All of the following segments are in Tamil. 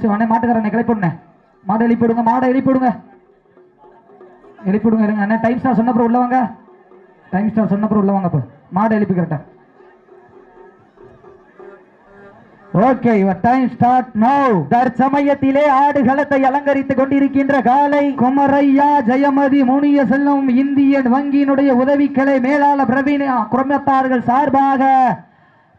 அடிச்சு அண்ணே மாட்டுக்காரண்ணே கிளப்பிடுங்க மாடை எழுப்பிடுங்க மாடை எழுப்பிடுங்க எழுப்பிடுங்க இருங்க. அண்ணே டைம் ஸ்டார் சொன்னப்புறம் உள்ள வாங்க. டைம் ஸ்டார் சொன்னப்புறம் உள்ள வாங்க இப்போ மாடை எழுப்பி கரெக்டா. Okay your time start now தற்சமயத்திலே ஆடுகளத்தை அலங்கரித்துக் கொண்டிருக்கின்ற காலை குமரையா ஜெயமதி முனிய செல்லும் இந்தியன் வங்கியினுடைய உதவிக்கலை மேலாள பிரவீன் குடும்பத்தார்கள் சார்பாக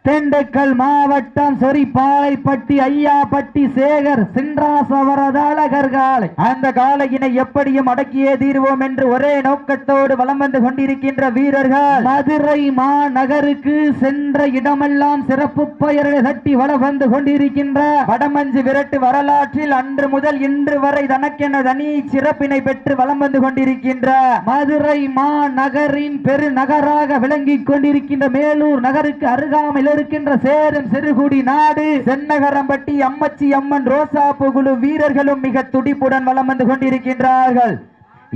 திண்டுக்கல் மாவட்டம் சொரிப்பாளைப்பட்டி ஐயாப்பட்டி சேகர் சின்ராசவரத அழகர் காலை அந்த காலையினை எப்படியும் அடக்கியே தீர்வோம் என்று ஒரே நோக்கத்தோடு வலம் வந்து கொண்டிருக்கின்ற வீரர்கள் மதுரை மாநகருக்கு சென்ற இடமெல்லாம் சிறப்பு பெயர்களை தட்டி வளம் வந்து கொண்டிருக்கின்ற வடமஞ்சு விரட்டு வரலாற்றில் அன்று முதல் இன்று வரை தனக்கென தனி சிறப்பினை பெற்று வலம் வந்து கொண்டிருக்கின்ற மதுரை மாநகரின் பெருநகராக விளங்கிக் கொண்டிருக்கின்ற மேலூர் நகருக்கு அருகாமையில் இருக்கின்ற சேரும் சிறுகுடி நாடு சென்னகரம்பட்டி அம்மச்சி அம்மன் ரோசா புகுழு வீரர்களும் மிக துடிப்புடன் வலம் வந்து கொண்டிருக்கின்றார்கள்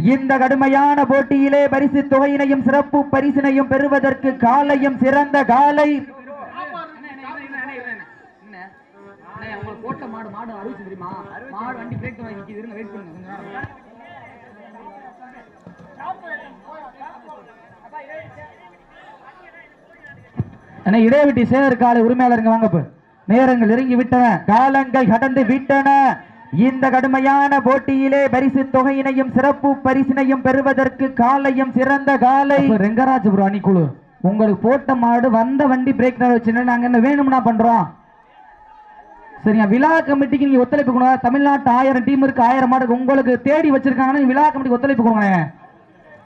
இந்த கடுமையான போட்டியிலே பரிசு தொகையினையும் சிறப்பு பரிசினையும் பெறுவதற்கு காலையும் சிறந்த காலை போட்ட மாடு அண்ணா இடைவெட்டி சேகர் காலை உரிமையாளருங்க வாங்க நேரங்கள் நெருங்கி விட்டன. காலங்கள் கடந்து விட்டன. இந்த கடுமையான போட்டியிலே பரிசு தொகையினையும் சிறப்பு பரிசினையும் பெறுவதற்கு காலையும் சிறந்த காலை. ரெங்கராஜபுரம் அணிக்குழு உங்களுக்கு போட்ட மாடு வந்த வண்டி பிரேக் வச்சுன்னு நாங்க என்ன வேணும்னா பண்றோம்? சரிங்க விழா கமிட்டிக்கு நீங்க ஒத்துழைப்பு கொடுங்க. தமிழ்நாட்டு ஆயிரம் டீம் இருக்கு. ஆயிரம் மாடு உங்களுக்கு தேடி வச்சிருக்காங்கன்னா விழா கமிட்டிக்கு ஒத்துழைப்பு கொடுங்க.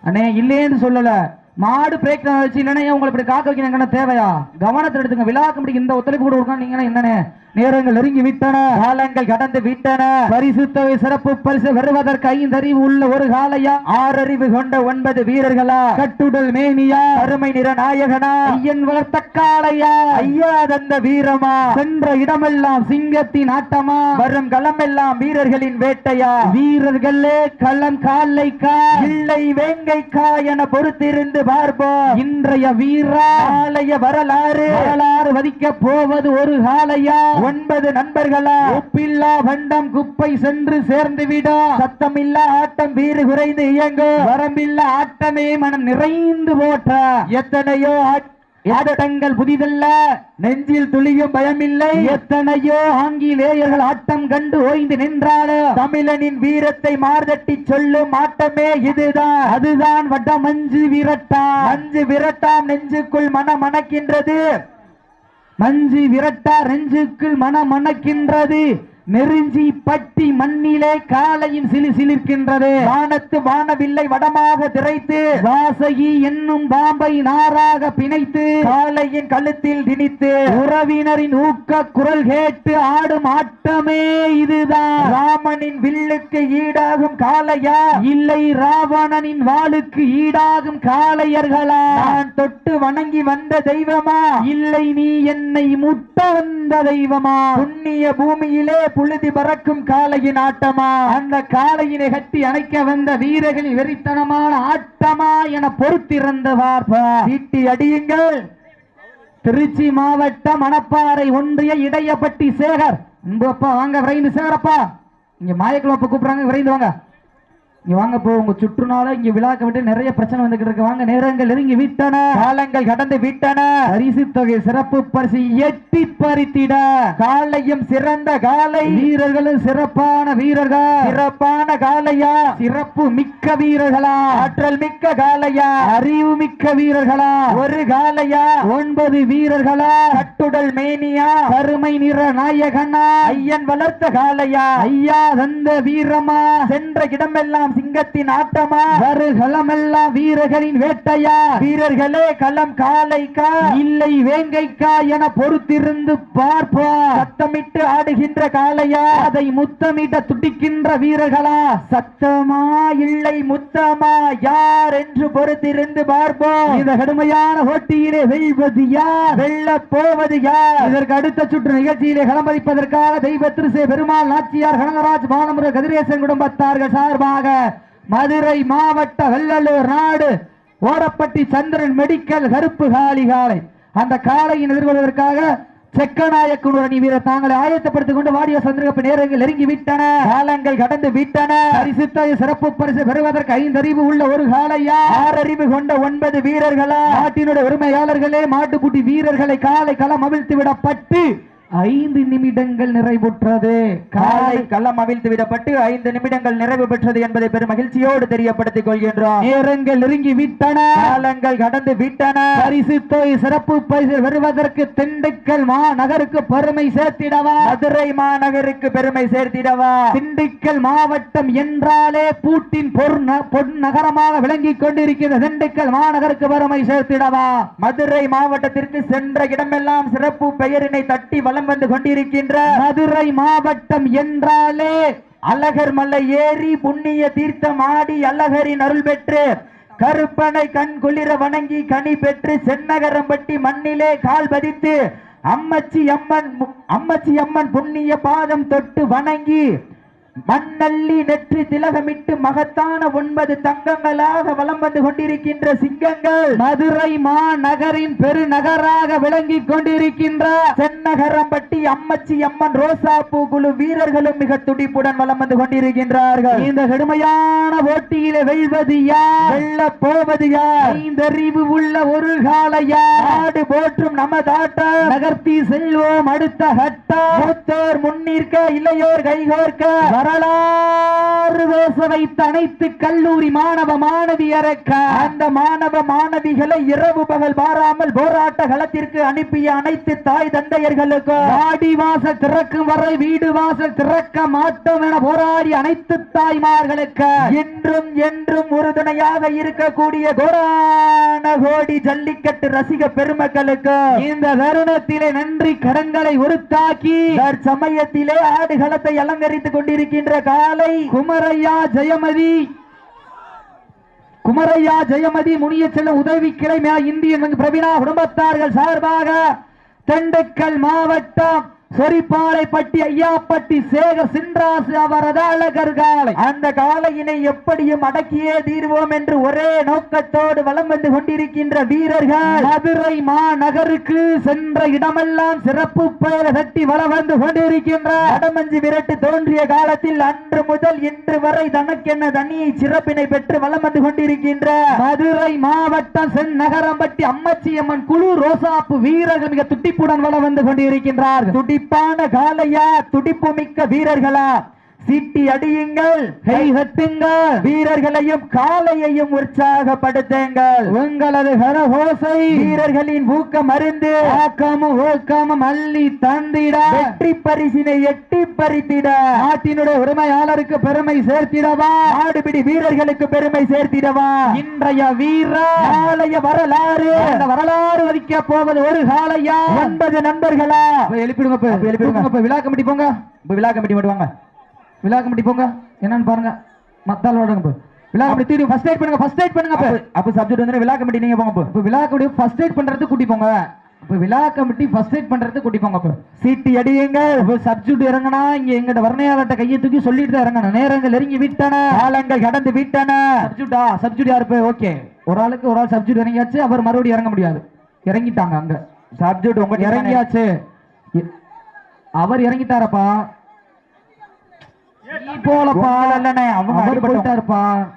அண்ணே இல்லேன்னு சொல்லலை. மாடு பிரேக் வச்சு இல்லைன்னா உங்களை இப்படி காக்க வைக்கணும்? தேவையா? கவனத்தில் எடுத்துங்க விழா கமிட்டிக்கு இந்த ஒத்துழைப்பு கூட கொடுக்கணும் நீங்க என்னன்னு நேரங்கள் நெருங்கி விட்டன. காலங்கள் கடந்து விட்டன. பரிசு தொகை சிறப்பு பரிசு வருவதற்கு ஐந்தறிவு உள்ள ஒரு காலையா ஆறறிவு கொண்ட ஒன்பது வீரர்களா? கட்டுடல் மேனியா? அருமை நிற நாயகனா ஐயன் வளர்த்த காளையா? ஐயா தந்த வீரமா? சென்ற இடமெல்லாம் சிங்கத்தின் ஆட்டமா? வரும் களமெல்லாம் வீரர்களின் வேட்டையா? வீரர்களே களம் காலைக்கா இல்லை வேங்கைக்கா என பொறுத்திருந்து பார்ப்போம். இன்றைய வீரா? ஆலய வரலாறு? வரலாறு வதிக்க போவது ஒரு காலையா ஒன்பது நண்பர்களா. ஒப்பில்லா வண்டம் குப்பை சென்று சேர்ந்து விடும் சத்தமில்லா ஆட்டம் வீறு குறைந்து இயங்கும் வரம்பில்லா ஆட்டமே மனம் நிறைந்து போற்ற எத்தனையோ ஆட்- ஆட்டங்கள் புதிதல்ல. நெஞ்சில் துளியும் பயமில்லை. எத்தனையோ ஆங்கிலேயர்கள் ஆட்டம் கண்டு ஓய்ந்து நின்றாலும் தமிழனின் வீரத்தை மார்தட்டி சொல்லும் ஆட்டமே இதுதான் அதுதான் வட்ட மஞ்சு விரட்டா. மஞ்சு விரட்டாம் நெஞ்சுக்குள் மனம் மணக்கின்றது மஞ்சு விரட்டா நெஞ்சுக்குள் மனம் மணக்கின்றது. நெருஞ்சி பட்டி மண்ணிலே காலையும் சிலி சிலிர்க்கின்றது. வானத்து வானவில்லை வடமாக திரைத்து வாசகி என்னும் பாம்பை நாராக பிணைத்து காலையின் கழுத்தில் திணித்து உறவினரின் ஊக்க குரல் கேட்டு ஆடும் ஆட்டமே இதுதான். ராமனின் வில்லுக்கு ஈடாகும் காளையா? இல்லை ராவணனின் வாளுக்கு ஈடாகும் காளையர்களா? நான் தொட்டு வணங்கி வந்த தெய்வமா? இல்லை நீ என்னை முட்ட வந்த தெய்வமா? புண்ணிய பூமியிலே புழுதி பறக்கும் காளையின் ஆட்டமா? அந்த காளையினை கட்டி அணைக்க வந்த வீரர்களின் வெறித்தனமான ஆட்டமா என பொறுத்திருந்து பார்ப்பா சீட்டி அடியுங்கள். திருச்சி மாவட்டம் மணப்பாறை ஒன்றிய இடையப்பட்டி சேகர். உங்கப்பா வாங்க விரைந்து சேகரப்பா இங்க மாயக்குழப்ப கூப்பிடுறாங்க விரைந்து வாங்க. வாங்க போ உங்க சுற்றுனால இங்க விழாக்க விட்டு நிறைய பிரச்சனை வந்துகிட்டு இருக்கு. வாங்க நேரங்கள் நெருங்கி விட்டன. காலங்கள் கடந்து விட்டன. பரிசு தொகை சிறப்பு பரிசு எட்டி பறித்திட. காலையும் சிறந்த காலை. வீரர்களும் சிறப்பான வீரர்கள். சிறப்பான காலையா? சிறப்பு மிக்க வீரர்களா? ஆற்றல் மிக்க காலையா? அறிவு மிக்க வீரர்களா? ஒரு காலையா? ஒன்பது வீரர்களா? கட்டுடல் மேனியா? கருமை நிற நாயகனா? ஐயன் வளர்த்த காலையா? ஐயா தந்த வீரமா? சென்ற இடமெல்லாம் சிங்கத்தின் ஆட்டமா? வரு களமெல்லாம் வீரர்களின் வேட்டையா? வீரர்களே களம் காலைக்கா? இல்லை வேங்கைக்கா என பொறுத்திருந்து பார்ப்போம் சத்தமிட்டு ஆடுகின்ற காளையா? அதை முத்தமிட துடிக்கின்ற வீரர்களா? சத்தமா? இல்லை முத்தமா? யார் என்று பொறுத்திருந்து பார்ப்போம். இந்த கடுமையான போட்டியிலே வெல்வது யார்? வெல்ல போவது யார்? இதற்கு அடுத்த சுற்று நிகழ்ச்சியிலே களமதிப்பதற்காக தெய்வ திருசே பெருமாள் நாச்சியார் கனகராஜ் பானமுரு கதிரேசன் குடும்பத்தார்கள் சார்பாக மதுரை மாவட்ட வெள்ளலூர் நாடு ஓரப்பட்டி சந்திரன் மெடிக்கல் கருப்பு காளி காலை அந்த காலையின் எதிர்கொள்வதற்காக செக்கநாயக்கனூர் அணி வீரர் தாங்களை ஆயத்தப்படுத்திக் கொண்டு வாடிய சந்திரகப்பு நேரங்கள் நெருங்கி விட்டன. காலங்கள் கடந்து விட்டன. பரிசுத்த சிறப்பு பரிசு பெறுவதற்கு ஐந்தறிவு உள்ள ஒரு காலையா ஆறறிவு கொண்ட ஒன்பது வீரர்களா? நாட்டினுடைய உரிமையாளர்களே மாட்டுக்குட்டி வீரர்களை காலை களம் அவிழ்த்து விடப்பட்டு ஐந்து நிமிடங்கள் நிறைவுற்றது. காலை களம் அவிழ்த்து விடப்பட்டு ஐந்து நிமிடங்கள் நிறைவு பெற்றது என்பதை பெரும் மகிழ்ச்சியோடு தெரியப்படுத்திக் கொள்கின்றோம். நேரங்கள் நெருங்கி விட்டன. காலங்கள் கடந்து விட்டன. பரிசு தொகை சிறப்பு பரிசு வருவதற்கு திண்டுக்கல் மாநகருக்கு பெருமை சேர்த்திடவா? மதுரை மாநகருக்கு பெருமை சேர்த்திடவா? திண்டுக்கல் மாவட்டம் என்றாலே பூட்டின் பொன் பொன் நகரமாக விளங்கிக் கொண்டிருக்கிற திண்டுக்கல் மாநகருக்கு பெருமை சேர்த்திடவா? மதுரை மாவட்டத்திற்கு சென்ற இடமெல்லாம் சிறப்பு பெயரினை தட்டி வலம் வந்து கொண்டிருக்கின்ற மதுரை மாவட்டம் என்றாலே அழகர் மலை ஏறி புண்ணிய தீர்த்தம் ஆடி அழகரின் அருள் பெற்று கருப்பனை கண் குளிர வணங்கி கனி பெற்று சென்னகரம்பட்டி மண்ணிலே கால் பதித்து அம்மச்சி அம்மன் அம்மச்சி அம்மன் புண்ணிய பாதம் தொட்டு வணங்கி மண்ணள்ளி நெற்றி திலகமிட்டு மகத்தான ஒன்பது தங்கங்களாக வலம் வந்து கொண்டிருக்கின்ற சிங்கங்கள் மதுரை மாநகரின் பெருநகராக விளங்கிக் கொண்டிருக்கின்ற சென்னகரம்பட்டி அம்மச்சி அம்மன் ரோசா குழு வீரர்களும் மிக துடிப்புடன் வலம் வந்து கொண்டிருக்கின்றார்கள். இந்த கடுமையான போட்டியில வெல்வது யார்? வெல்ல போவது யார்? ஐந்தறிவு உள்ள ஒரு காலையா நாடு போற்றும் நமதாட்ட நகர்த்தி செல்வோம் அடுத்த ஹட்டா மூத்தோர் முன்னிற்க இளையோர் கைகோர்க்க. வரலாறு பேச வைத்த அனைத்து கல்லூரி மாணவ மாணவியரக்க அந்த மாணவ மாணவிகளை இரவு பகல் பாராமல் போராட்ட களத்திற்கு அனுப்பிய அனைத்து தாய் தந்தையர்களுக்கு. வாடி வாசல் திறக்கும் வரை வீடு வாசல் திறக்க மாட்டோம் என போராடி அனைத்து தாய்மார்களுக்கு. என்றும் என்றும் உறுதுணையாக இருக்கக்கூடிய கோடான கோடி ஜல்லிக்கட்டு ரசிக பெருமக்களுக்கு. இந்த தருணத்திலே நன்றி கடன்களை உருத்தாக்கி. சமயத்திலே ஆடுகளத்தை அலங்கரித்துக் வருகின்ற காலை குமரையா ஜெயமதி குமரையா ஜெயமதி முனிய செல்லும் உதவி கிளை இந்திய பிரவீனா குடும்பத்தார்கள் சார்பாக திண்டுக்கல் மாவட்டம் சொரிப்பாளைப்பட்டி ஐயாப்பட்டி சேகர் சின்ராசு அவரது அழகர் காலை அந்த காலையினை எப்படியும் அடக்கியே தீர்வோம் என்று ஒரே நோக்கத்தோடு வலம் வந்து கொண்டிருக்கின்ற வீரர்கள். மதுரை மாநகருக்கு சென்ற இடமெல்லாம் சிறப்பு பெயர் தட்டி வலம் வந்து கொண்டிருக்கின்ற அடமஞ்சு விரட்டு தோன்றிய காலத்தில் அன்று முதல் இன்று வரை தனக்கென்ன தனியை சிறப்பினை பெற்று வலம் வந்து கொண்டிருக்கின்ற மதுரை மாவட்டம் செந்நகரம்பட்டி அம்மச்சி அம்மன் குழு ரோசாப்பு வீரர்கள் மிக துட்டிப்புடன் வலம் வந்து கொண்டிருக்கின்றார்கள். துடிப்பான காலையா துடிப்பு மிக்க வீரர்களா? சீட்டி அடியுங்கள். கை தட்டுங்கள். வீரர்களையும் காலையையும் உற்சாகப்படுத்துங்கள். உங்களது கரகோசை. வீரர்களின் ஊக்கம் அறிந்து ஆக்கமும் ஊக்கமும் அள்ளி தந்திட. வெற்றி பரிசினை எட்டி பறித்திட. நாட்டினுடைய உரிமையாளருக்கு பெருமை சேர்த்திடவா? ஆடுபிடி வீரர்களுக்கு பெருமை சேர்த்திடவா? இன்றைய வீர நாளைய வரலாறு. வரலாறு வதிக்க போவது ஒரு காலையா ஒன்பது நண்பர்களா? எழுப்பிடுங்க எழுப்பிடுங்க. விழா கமிட்டி போங்க. விழா கமிட்டி மட்டும் வாங்க. விழா கமிட்டி போங்க. என்னன்னு பாருங்க. மத்தால் ஓடுங்க இப்போ விழா கமிட்டி தீடி ஃபர்ஸ்ட் எய்ட் பண்ணுங்க ஃபர்ஸ்ட் எய்ட் பண்ணுங்க அப்ப அப்ப சப்ஜெக்ட் வந்து விழா கமிட்டி நீங்க போங்க இப்போ விழா கமிட்டி ஃபர்ஸ்ட் எய்ட் பண்றது கூட்டி போங்க. இப்போ விழா கமிட்டி ஃபர்ஸ்ட் எய்ட் பண்றது கூட்டி போங்க இப்போ சீட்டி அடியுங்க. இப்போ சப்ஜெக்ட் இறங்கினா இங்க எங்கிட்ட வர்ணையாளர்கிட்ட கையை தூக்கி சொல்லிட்டு தான் இறங்கணும். நேரங்கள் நெருங்கி விட்டன. காலங்கள் கடந்து விட்டன. சப்ஜெக்டா சப்ஜெக்ட் யாரு போய்? ஓகே ஒரு ஆளுக்கு ஒரு ஆள் சப்ஜெக்ட் இறங்கியாச்சு அவர் மறுபடியும் இறங்க முடியாது. இறங்கிட்டாங்க அங்க. சப்ஜெக்ட் உங்க இறங்கியாச்சு. அவர் இறங்கிட்டாரப்பா. நீ போலப்பா அவர் போயிட்டாருப்பா.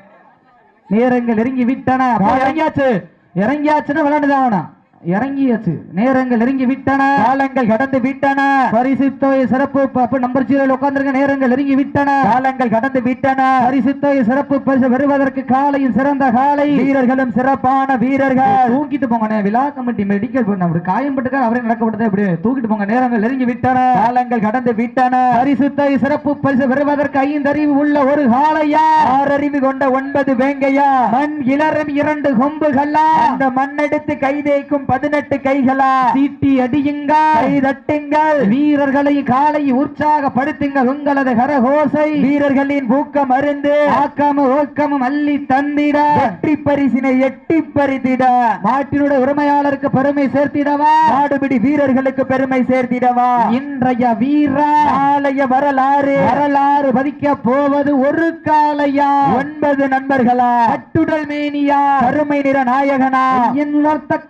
நேரங்கள் இறங்கி விட்டன. இறங்கியாச்சு. இறங்கியாச்சுன்னா விளையாண்டுதான் ஆகணும். இறங்கியாச்சு நேரங்கள் நெருங்கி விட்டன காலங்கள் கடந்து விட்டன பரிசு தொகை சிறப்பு நம்பர் ஜீரோல உட்கார்ந்திருக்க நேரங்கள் நெருங்கி விட்டன காலங்கள் கடந்து விட்டன பரிசு தொகை சிறப்பு பரிசு பெறுவதற்கு காலையில் சிறந்த காலை. வீரர்களும் சிறப்பான வீரர்கள். தூக்கிட்டு போங்க விழா கமிட்டி மெடிக்கல் பண்ண அவர் காயம்பட்டுக்கா அவரே நடக்கப்பட்டது இப்படி தூக்கிட்டு போங்க நேரங்கள் நெருங்கி விட்டன காலங்கள் கடந்து விட்டன பரிசு தொகை சிறப்பு பரிசு பெறுவதற்கு ஐந்தறிவு உள்ள ஒரு காலையா ஆறறிவு கொண்ட ஒன்பது வேங்கையா? மண் இளரம் இரண்டு கொம்புகளா? அந்த மண்ணெடுத்து கை தேய்க்கும் பதினெட்டு கைகளா? சீட்டி அடியுங்க கை தட்டுங்கள். வீரர்களை காலை உற்சாகப்படுத்துங்கள் உங்களது கரகோசை. வீரர்களின் ஊக்கம் அருந்து. ஆக்கமும் ஊக்கமும் அள்ளி தந்திட. வெற்றி பரிசினை எட்டி பறித்திட. நாட்டினுடைய உரிமையாளருக்கு பெருமை சேர்த்திடவா? நாடுபிடி வீரர்களுக்கு பெருமை சேர்த்திடவா? இன்றைய வீரா நாளைய வரலாறு. வரலாறு பதிக்க போவது ஒரு காலையா ஒன்பது நண்பர்களா? கட்டுடல் மேனியா? கருமை நிற நாயகனா? என் வர்த்த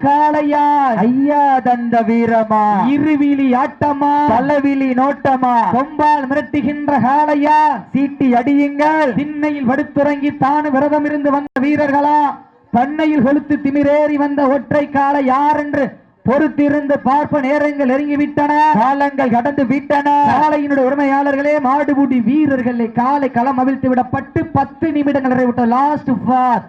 காளையா ஐயா தந்த வீரமா. இருவிழி ஆட்டமா. பலவிழி நோட்டமா. கொம்பால் மிரட்டுகின்ற காளையா. சீட்டி அடியுங்கள். திண்ணையில் படுத்துறங்கி தானு விரதம் இருந்து வந்த வீரர்களா. பண்ணையில் கொளுத்து திமிரேறி வந்த ஒற்றை காளை யார் என்று பொறுத்திருந்து பார்ப்ப நேரங்கள் நெருங்கிவிட்டன. காலங்கள் கடந்து விட்டன. காளையினுடைய உரிமையாளர்களே மாடுபூடி வீரர்களை காலை களம் அவிழ்த்து விடப்பட்டு பத்து நிமிடங்கள் நிறைவிட்ட லாஸ்ட் ஃபார்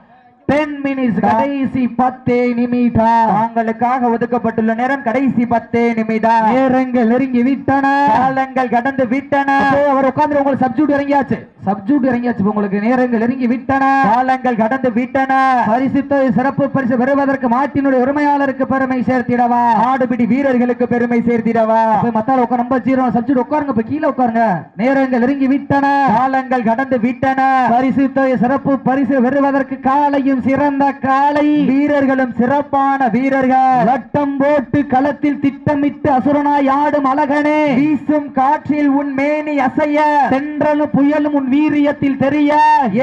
டென் மினிட்ஸ் கடைசி பத்தே நிமிடம். தாங்களுக்காக ஒதுக்கப்பட்டுள்ள நேரம் கடைசி பத்தே நிமிடம். நேரங்கள் நெருங்கி விட்டன. காலங்கள் கடந்து விட்டன. அவர் உட்கார்ந்து உங்களுக்கு சப்ஜூட் இறங்கியாச்சு. சப்ஜூட் இறங்கியாச்சு உங்களுக்கு நேரங்கள் நெருங்கி விட்டன. காலங்கள் கடந்து விட்டன. பரிசுத்த சிறப்பு பரிசு பெறுவதற்கு மாட்டினுடைய உரிமையாளருக்கு பெருமை சேர்த்திடவா? ஆடுபிடி வீரர்களுக்கு பெருமை சேர்த்திடவா? மத்தால உட்கார ரொம்ப ஜீரோ சப்ஜூட் உட்காருங்க இப்ப கீழே உட்காருங்க. நேரங்கள் நெருங்கி விட்டன. காலங்கள் கடந்து விட்டன. பரிசு தொகை சிறப்பு பரிசு பெறுவதற்கு காலையும் சிறந்த காலை. வீரர்களும் சிறப்பான வீரர்கள். வட்டம் போட்டு களத்தில் திட்டமிட்டு அசுரனாய் ஆடும் அழகனே. வீசும் காற்றில் உன் மேனி அசைய. தென்றலும் புயலும் உன் வீரியத்தில் தெரிய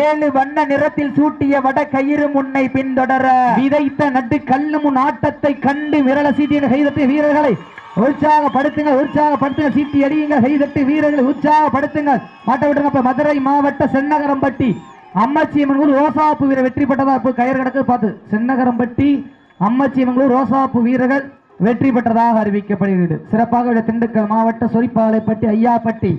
ஏழு வண்ண நிறத்தில் சூட்டிய வட கயிறு முன்னை பின்தொடர விதைத்த நட்டு கல்லு முன் ஆட்டத்தை கண்டு விரல சீட்டிய செய்தட்டு வீரர்களை உற்சாகப்படுத்துங்க உற்சாகப்படுத்துங்க சீட்டி அடியுங்க செய்தட்டு வீரர்களை உற்சாகப்படுத்துங்க மாட்ட விடுங்க மதுரை மாவட்ட சென்னகரம்பட்டி அம்மச்சியம்மன் ரோசாப்பு வீரர் வெற்றி பெற்றதா? இப்போ கயிறு கிடக்கு பார்த்து. சென்னகரம்பட்டி அம்மச்சியம்மன் ரோசாப்பு வீரர்கள் வெற்றி பெற்றதாக அறிவிக்கப்படுகிறது. சிறப்பாக திண்டுக்கல் மாவட்ட சொரிப்பாலைப்பட்டி ஐயாப்பட்டி